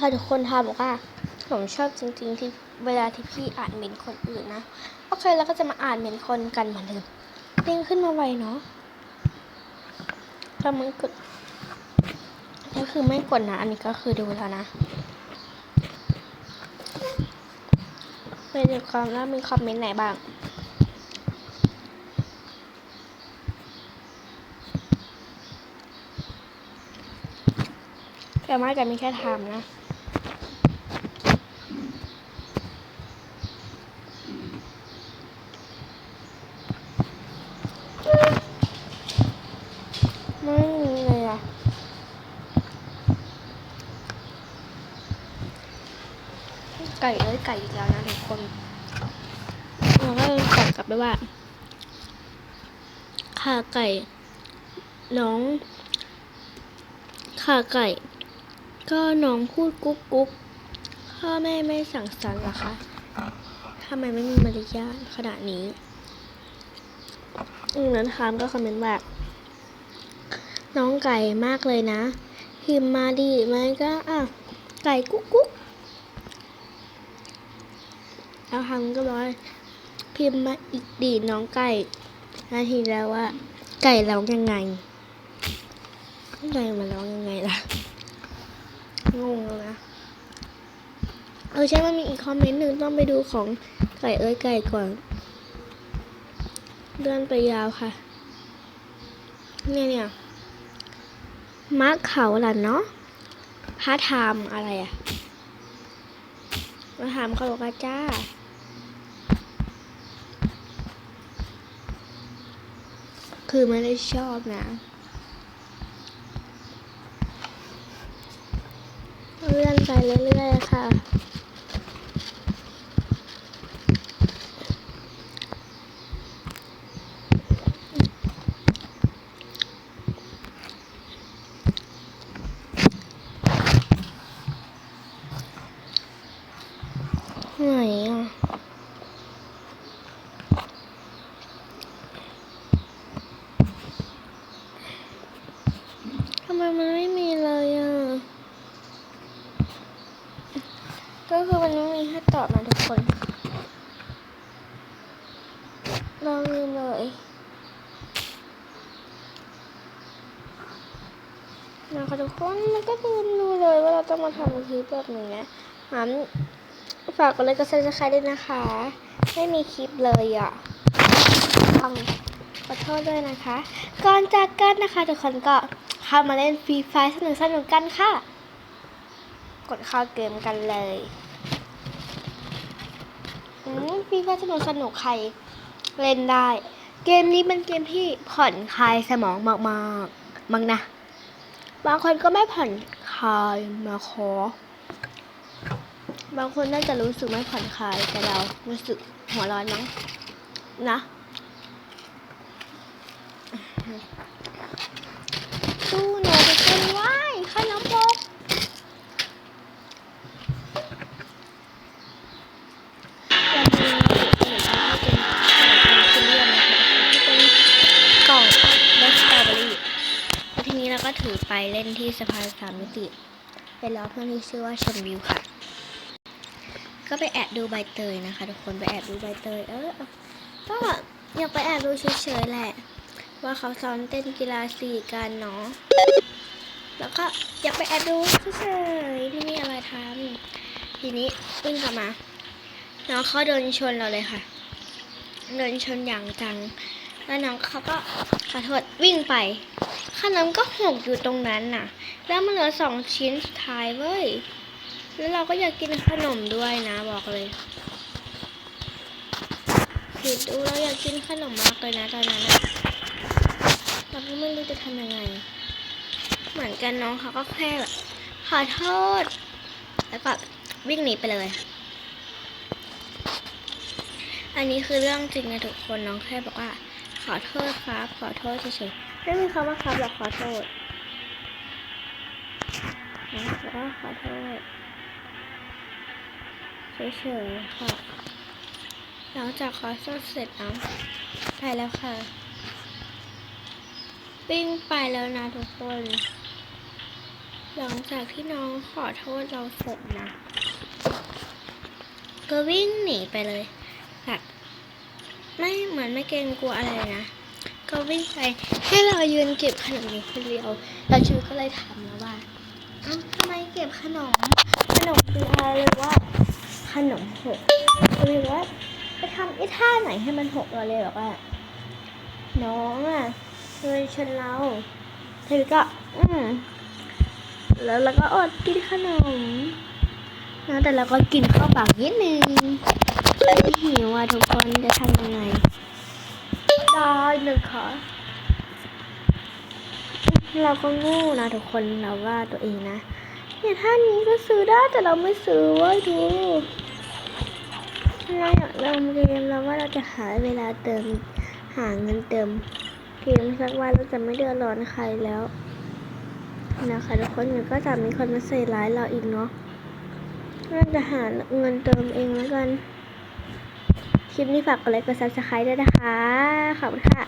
ค่ะทุกคนทาบอกว่าผมชอบจริง ๆ ที่เวลาที่พี่อ่านเหมนคนอื่นนะโอเคแล้วก็จะมาอ่านเหมนคนกันเหมือนเดิมเด้งขึ้นมาไวเนาะถ้ามันกดก็คือไม่กดนะ อันนี้ก็คือดูแล้วนะไปดูความแล้วมีคอมเมนต์ไหนบ้างแต่ไม่แต่มีแค่ทำนะ ไม่มีเลยอะ ไก่เอ้ยไก่อีกแล้วนะทุกคนเราก็เลยตอบกลับไปว่าข่าไก่ น้องข่าไก่ ก็น้องพูดกุ๊กกุ๊กพ่อแม่ไม่สั่งสอนหรอคะทำไมไม่มีมารยาทขนาดนี้อืมนั้นทามก็คอมเมนต์ว่าน้องไก่มากเลยนะพิมมาดีไหมก็อะไก่กุ๊กกุ๊ก แล้วทำก็บอกพิมพ์มาอีกดีน้องไก่นาทีแล้วว่า ไก่ร้องยังไงไก่มันร้องยังไงล่ะ งงแล้วนะ เออใช่มันมีอีกคอมเมนต์หนึ่งต้องไปดูของไก่เอ้ยไก่ก่อน เลื่อนไปยาวค่ะ เนี่ยเนี่ยมักเขาล่ะเนาะพระธรรมอะไรอะมาถามเขาบอกว่าจ้า คือไม่ได้ชอบนะเลื่อนไปเรื่อยๆค่ะ ไหนอะ ทำไมมันไม่มีเลยอะ ก็คือมันไม่มีให้ตอบนะทุกคนลองดูเลยนะคะทุกคนมันก็ดูดูเลยว่าเราต้องมาทำคลิปแบบนี้นะงั้นฝากกดไลค์กดซับสไครต์ด้วยนะคะ ไม่มีคลิปเลยอะต้องขอโทษด้วยนะคะ ก่อนจากกันนะคะทุกคนก็เข้ามาเล่นฟรีไฟสนุกสนุกๆกันค่ะ กดเข้าเกมกันเลยอืมฟรีไฟสนุกสนุกใครเล่นได้ เกมนี้เป็นเกมที่ผ่อนคลายสมองมากๆมั้งนะ บางคนก็ไม่ผ่อนคลายมาขอบางคนน่าจะรู้สึกไม่ผ่อนคลายแต่เรารู้สึกหัวร้อนมั้งนะตู้ ก็ถือไปเล่นที่สะพานสามมิติไปรอเพื่อนที่ชื่อว่าชมวิวค่ะ ก็ไปแอบดูใบเตยนะคะ ทุกคนไปแอบดูใบเตย เออก็อยากไปแอบดูเฉยๆแหละ ว่าเขาซ้อมเต้นกีฬาสีกันเนาะแล้วก็อยากไปแอบดูเฉยๆที่นี่อะไรทำทีนี้วิ่งกลับมาน้องเขาเดินชนเราเลยค่ะ เดินชนอย่างจัง แล้วน้องเขาก็ขอโทษวิ่งไป ขนมก็หกอยู่ตรงนั้นน่ะ แล้วมันเหลือสองชิ้นสุดท้ายเว้ย แล้วเราก็อยากกินขนมด้วยนะบอกเลยคิดดูเราอยากกินขนมมากเลยนะตอนนั้นอะเราก็ไม่รู้จะทำยังไง เหมือนกันน้องเขาก็แค่แบบขอโทษ แล้วก็วิ่งหนีไปเลย อันนี้คือเรื่องจริงนะทุกคนน้องแค่บอกว่า อโทษครับ ขอโทษเฉยๆไม่มีคำว่าครับหรอกขอโทษน้องบอกว่าขอโทษเฉยๆค่ะ หลังจากคอร์สเสร็จแล้วไปแล้วค่ะ วิ่งไปแล้วนะทุกคน หลังจากที่น้องขอโทษเราเสร็จนะ ก็วิ่งหนีไปเลยแบบ ไม่เหมือนไม่เกรงกลัวอะไรนะ ก็วิ่งไปให้เรายืนเก็บขนมอยู่คนเดียวแล้วชูก็เลยถามเราว่าเอ้าทำไมเก็บขนม ขนมคืออะไรเลยว่า ขนมหกเราเลยว่าไปทำไอ้ท่าไหนให้มันหกเราเลยบอกว่าน้องอะเคยชนเราเธอก็ อืมแล้วเราก็อดกินขนมนะแต่เราก็กินเข้าปากนิดนึง หิวอะทุกคนจะทำยังไง ได้เลยค่ะ เราก็โงูนะทุกคนเราว่าตัวเองนะเนี่ยท่านี้ก็ซื้อได้แต่เราไม่ซื้อเว้ยดูเราอยากเล่นเกมเราว่าเราจะหาเวลาเติมหาเงินเติมเกมสักวันเราจะไม่เดือดร้อนใครแล้วนะคะทุกคนเดี๋ยวก็จะมีคนมาใส่ร้ายเราอีกเนาะน่าจะหาเงินเติมเองแล้วกันค ลิปนี้ฝากกดไลค์กดซับสไครต์ด้วยนะคะ ขอบคุณค่ะ